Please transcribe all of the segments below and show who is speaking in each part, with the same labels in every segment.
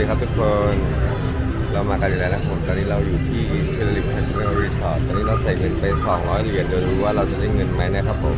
Speaker 1: ดีครับทุกคน เรามากันอีกแล้วนะผมตอนนี้เราอยู่ที่เทเลลิฟแคสเซิลรีสอร์ทตอนนี้เราใส่เงินไป 200 เหรียญเดี๋ยวดูว่าเราจะได้เงินไหมนะครับผม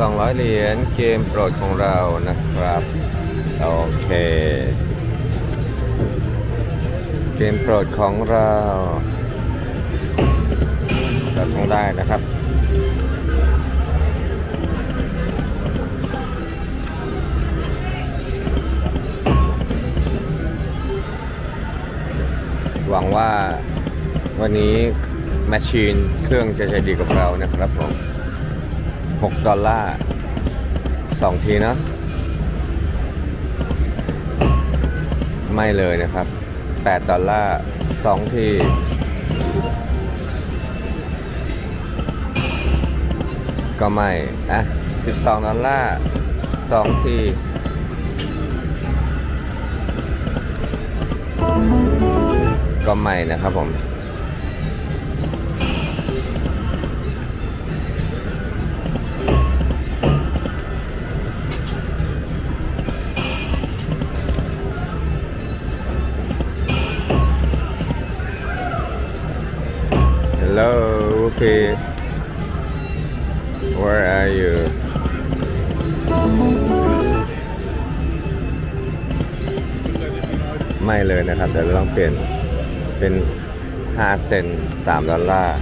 Speaker 1: 200 เหรียญเกมโปรดของเรานะครับ โอเค เกมโปรดของเราเราต้องได้นะครับ วังว่าวันนี้แมชชีนเครื่องจะใจดีกับเรานะครับผม 6 ดอลลาร์ 2 ทีเนอะไม่เลยนะครับ 8 ดอลลาร์ 2 ทีก็ไม่ อะ 12 ดอลลาร์ 2 ที ก็ไม่นะครับผม Hello, Wolfie. Where are you? ไม่เลยนะครับเดี๋ยวเราต้องเปลี่ยน เป็น 5 เซน3ดอลลาร์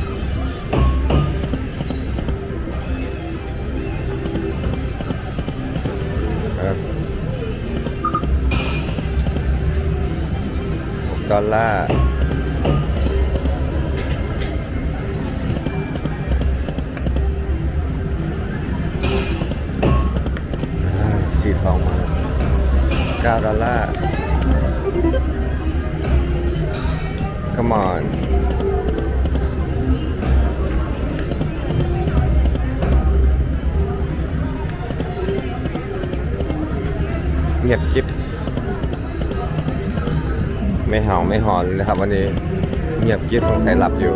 Speaker 1: 6ดอลลาร์สีทองมา9ดอลลาร์ Come on เงียบจิ๊บไม่เห่าไม่หอนเลยนะครับวันนี้เงียบจิ๊บสงสัยหลับอยู่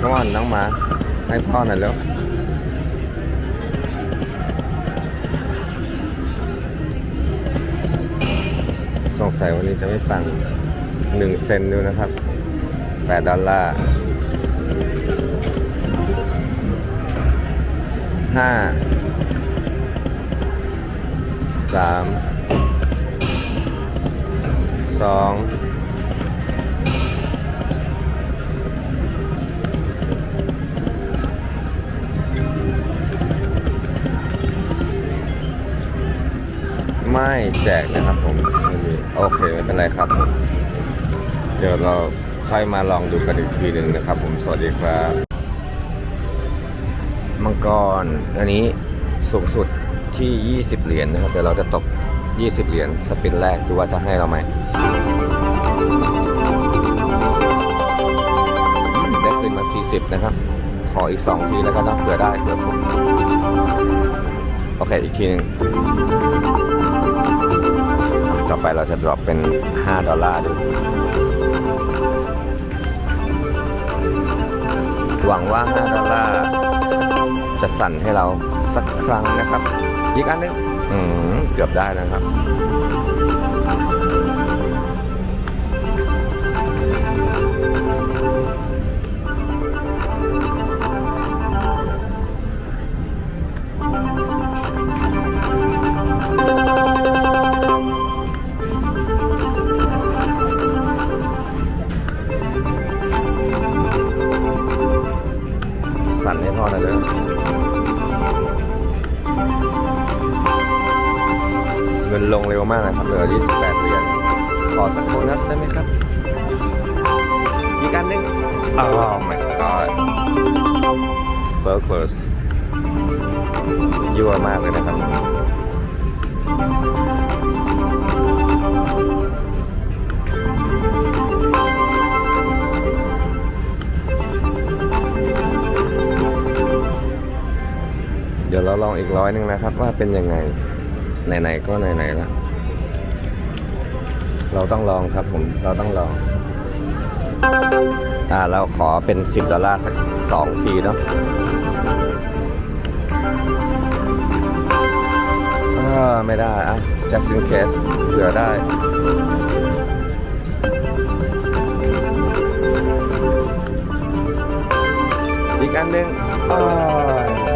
Speaker 1: น้องอ่อนน้องหมา ให้พ่อหน่อยแล้วสงสัยวันนี้จะไม่ฟัง หนึ่งเซนดูนะครับแปดดอลลาร์ห้าสามสองไม่แจกนะครับผม โอเค ไม่เป็นไรครับผม เดี๋ยวเราค่อยมาลองดูกันอีกทีหนึ่งนะครับ ผมสวัสดีครับ มังกรอันนี้สูงสุดที่ 20 เหรียญนะครับ เดี๋ยวเราจะตก 20 เหรียญสปินแรกดูว่าจะให้เราไหมได้ขึ้นมา 40 นะครับ ขออีก 2 ทีแล้วก็ต้องเผื่อได้เผื่อผมโอเค อีกทีหนึงต่อไปเราจะ drop เป็น 5 ดอลลาร์ดู หวังว่า 5 ดอลลาร์ จะสั่นให้เราสักครั้งนะครับ อีกอันนึง อืมเกือบได้นะครับ เงินลงเร็วมากนะครับเหลือ 28 เหรียญขอสักโบนัสได้ไหมครับอีกอันหนึง Oh my god so close ยั่วมากเลยนะครับ เดี๋ยวเราลองอีกร้อยหนึ่งนะครับว่าเป็นยังไง ไหนๆก็ไหนๆแล้วเราต้องลองครับผมเราต้องลอง อ่าเราขอเป็น 10 ดอลลาร์สัก2ทีเนาะอ่าไม่ได้อะ just in case เผื่อได้อีกอันหนึ่งอ้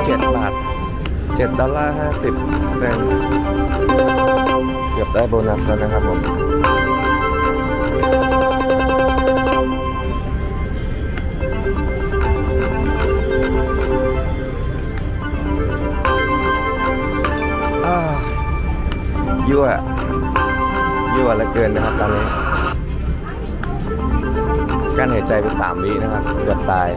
Speaker 1: เจ็ดบาท เจ็ดอลลาร์ห้าสิบเซนเกือบได้โบนัสแล้วนะครับผมอ่ายั่วยั่วเหลือเกินนะครับตอนนี้กั้นหายใจไปสามวินะครับเกือบตาย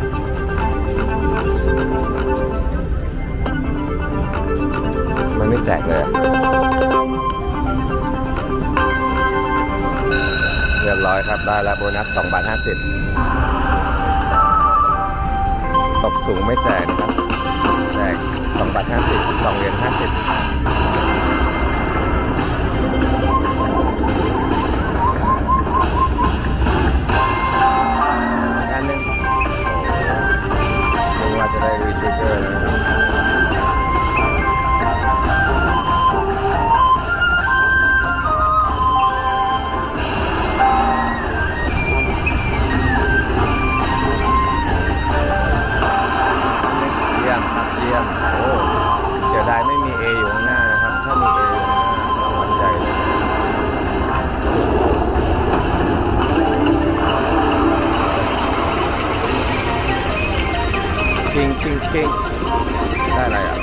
Speaker 1: มันไม่แจกเลยเรียบร้อยครับ ได้แล้วโบนัส2บาท50ตบสูงไม่แจกนะครับ แจก2บาท50 2เหรียญ50อันนึงว่าจะได้รีชูเกอร์ สียดายไม่มี A อยู่ข้างหน้านะครับ ถ้ามี A อยู่ข้างหน้ารางวัลใหญ่เลยคิงคิงคิงได้อะไรอะ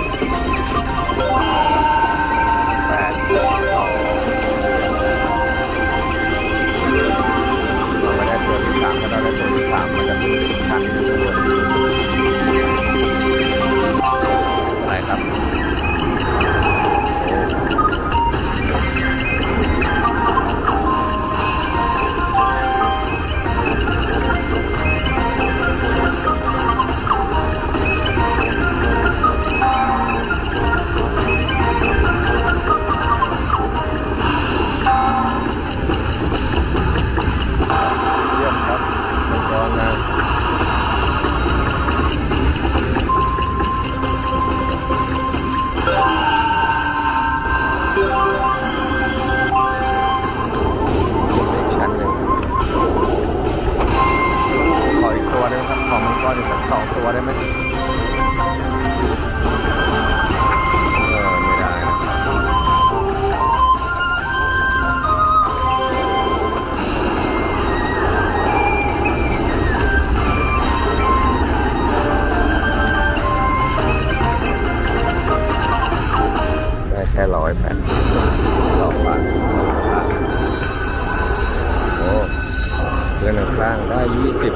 Speaker 1: เพื่อนข้างๆได้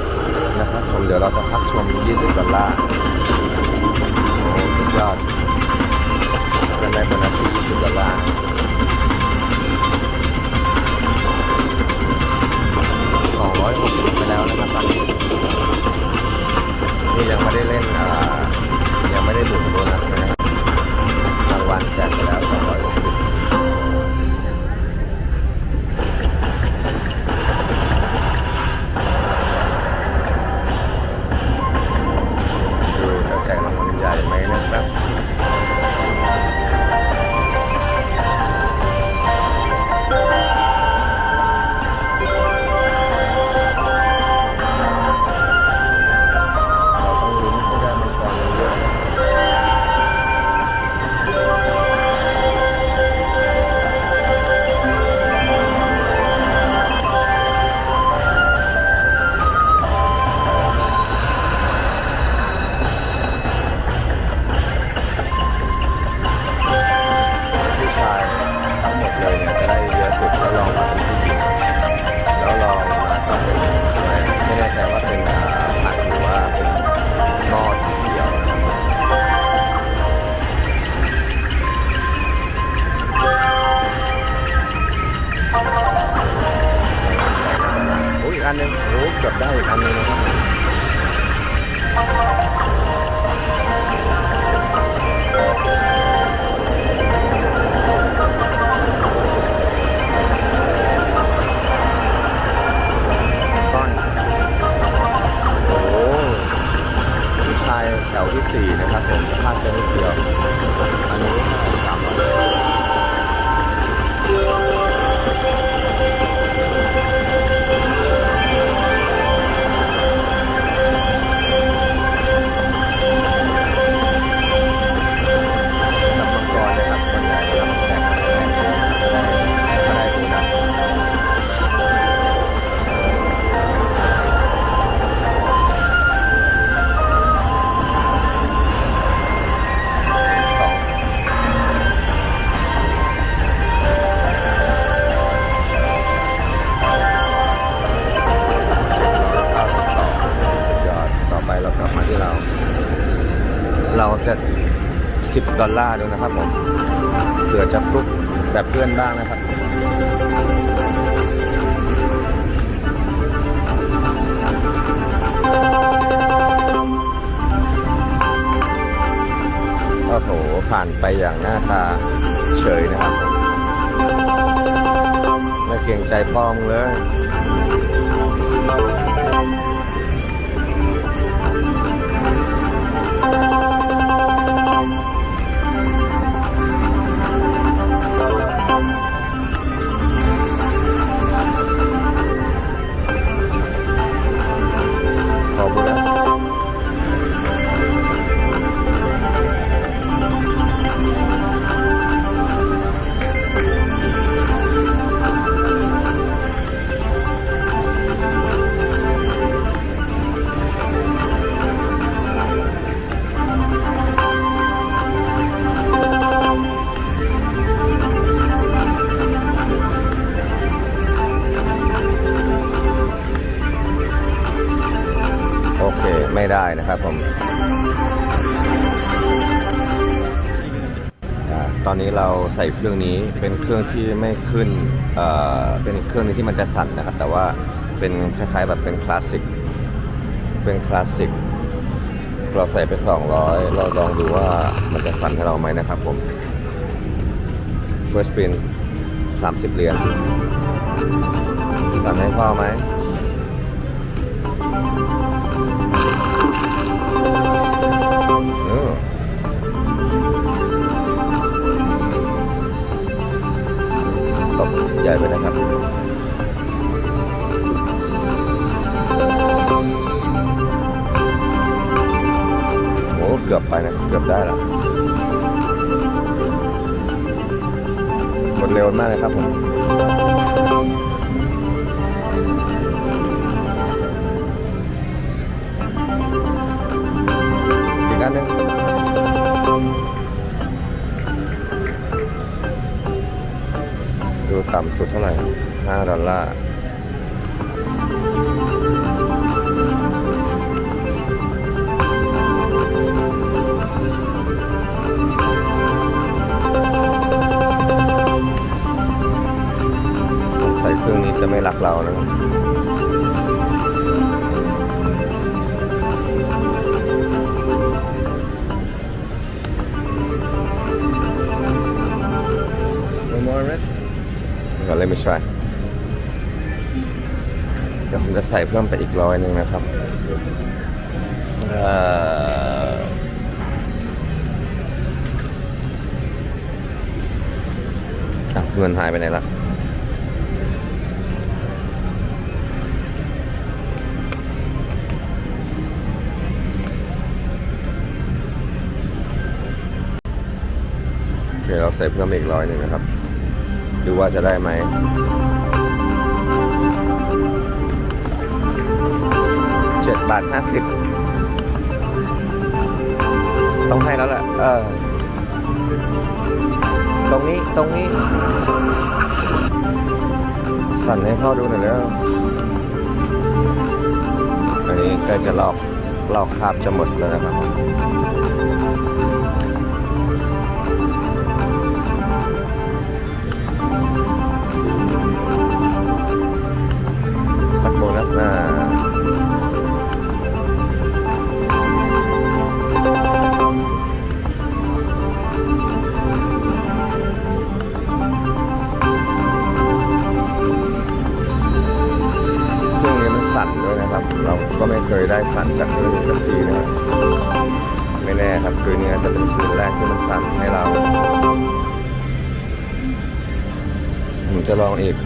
Speaker 1: 20 นะครับผมเดี๋ยวเราจะพักชม 20ดอลลาร์โอ้สุดยอดเพื่อนได้โบนัสที่20ดอลลาร์260 ไปแล้วนะครับตอนนี้นี่ยังไม่ได้เล่นอ่ายังไม่ได้ดูดโบนัสนะครับรางวัลแจกไปแล้ว260 ดอลลาร์ดูนะครับผมเผื่อจะฟลุกแบบเพื่อนบ้างนะครับโอ้โหผ่านไปอย่างหน้าตาเฉยนะครับไม่เกรงใจป้อมเลย ไม่ได้นะครับผมตอนนี้เราใส่เครื่องนี้เป็นเครื่องที่ไม่ขึ้นเอ่อเป็นเครื่องนี้ที่มันจะสั่นนะครับ แต่ว่าเป็นคล้ายๆแบบเป็นคลาสสิกเป็นคลาสสิกเราใส่ไป 200 เราลองดูว่ามันจะสั่นให้เราไหมนะครับผม First spin 30 เหรียญสั่นให้พอไหม ต่ำสุดเท่าไหร่ 5 ดอลลาร์ใส่เครื่องนี้จะไม่รักเรานะครับ ก่อนเลยไม่ใช่เดี๋ยวผมจะใส่เพิ่มไปอีกร้อยหนึ่งนะครับเอ่ออะเงินหายไปไหนละโอเคเราใส่เพิ่มอีกร้อยหนึ่งนะครับ ดูว่าจะได้ไหมเจ็ดบาทห้าสิบต้องให้แล้วแหละเออ ตรงนี้ตรงนี้ สั่นให้พ่อดูหน่อยแล้ว อันนี้ใกล้จะลอกลอกคาบจะหมดแล้วนะครับ ผม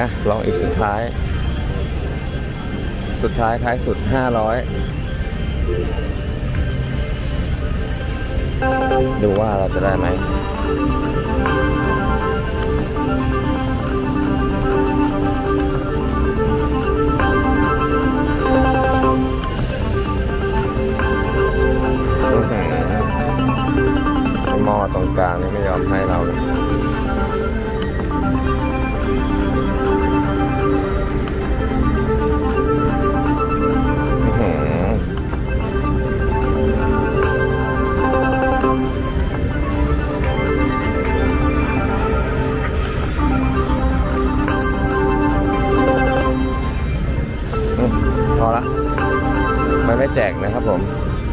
Speaker 1: อะลองอีกสุดท้าย สุดท้ายท้ายสุด500ดูว่าเราจะได้ไหมโอหือไอ้หม้อตรงกลางนี่ไม่ยอมให้เราเลย